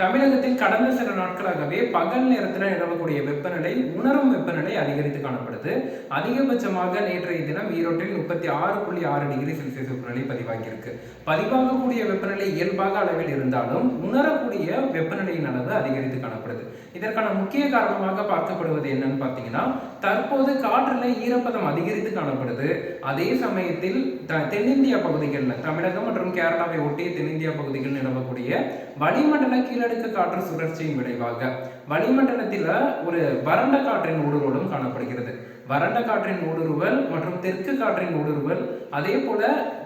தமிழகத்தில் கடந்த சில நாட்களாகவே பகல் நேரத்தில் நிலவக்கூடிய வெப்பநிலை உணரும் வெப்பநிலை அதிகரித்து காணப்படுது. அதிகபட்சமாக நேற்றைய தினம் ஈரோட்டில் முப்பத்தி ஆறு புள்ளி ஆறு டிகிரி செல்சியஸ் வெப்பநிலை பதிவாகியிருக்கு. பதிவாகக்கூடிய வெப்பநிலை இயல்பாக அளவில் இருந்தாலும் உணரக்கூடிய வெப்பநிலையின் அளவு அதிகரித்து காணப்படுது. இதற்கான முக்கிய காரணமாக பார்க்கப்படுவது என்னன்னு பார்த்தீங்கன்னா தற்போது காற்றில் ஈரப்பதம் அதிகரித்து காணப்படுது. அதே சமயத்தில் தென்னிந்திய பகுதிகளில் தமிழகம் மற்றும் கேரளாவை ஒட்டிய தென்னிந்திய பகுதிகளில் நிலவக்கூடிய வளிமண்டல கீழடுக்கு காற்று சுழற்சியின் விளைவாக வளிமண்டலத்தில் ஒரு வறண்ட காற்றின் ஊடுருவலும் காணப்படுகிறது. வறண்ட காற்றின் ஊடுருவல் மற்றும் தெற்கு காற்றின் ஊடுருவல் அதே போல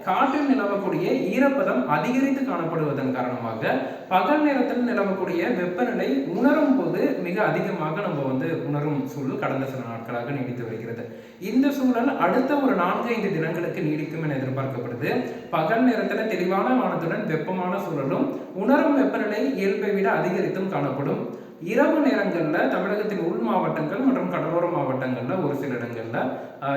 காற்றில் நிலவக்கூடிய ஈரப்பதம் அதிகரித்து காணப்படுவதன் காரணமாக பகல் நேரத்தில் நிலவக்கூடிய வெப்பநிலை உணரும் போது மிக அதிகமாக நம்ம வந்து உணரும் சூழல் கடந்த சில நாட்களாக நீடித்து வருகிறது. இந்த சூழல் அடுத்த ஒரு நான்கு ஐந்து தினங்களுக்கு நீடிக்கும் என எதிர்பார்க்கப்படுது. பகல் நேரத்தில் தெளிவான வானத்துடன் வெப்பமான சூழலும் உணரும் வெப்பநிலை இயல்பை விட அதிகரித்தும் காணப்படும். இரவு நேரங்களில் தமிழகத்தின் உள் மாவட்டங்கள் மற்றும் கடலோர மாவட்டங்கள் சில இடங்களில்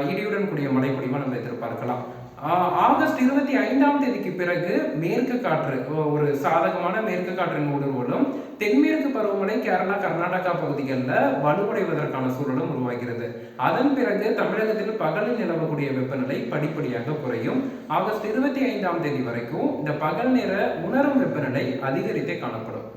இடியுடன் கூடிய மழை பொழிவாக நம்ம எதிர்பார்க்கலாம். ஆஹ், ஆகஸ்ட் இருபத்தி ஐந்தாம் தேதிக்கு பிறகு மேற்கு காற்று ஒரு சாதகமான மேற்கு காற்றின் ஊடுருவலும் தென்மேற்கு பருவமழை கேரளா கர்நாடகா பகுதிகளில் வலுவடைவதற்கான சூழலும் உருவாகிறது. அதன் பிறகு தமிழகத்தில் பகலில் நிலவக்கூடிய வெப்பநிலை படிப்படியாக குறையும். ஆகஸ்ட் இருபத்தி ஐந்தாம் தேதி வரைக்கும் இந்த பகல் நேர உணரும் வெப்பநிலை அதிகரித்தே காணப்படும்.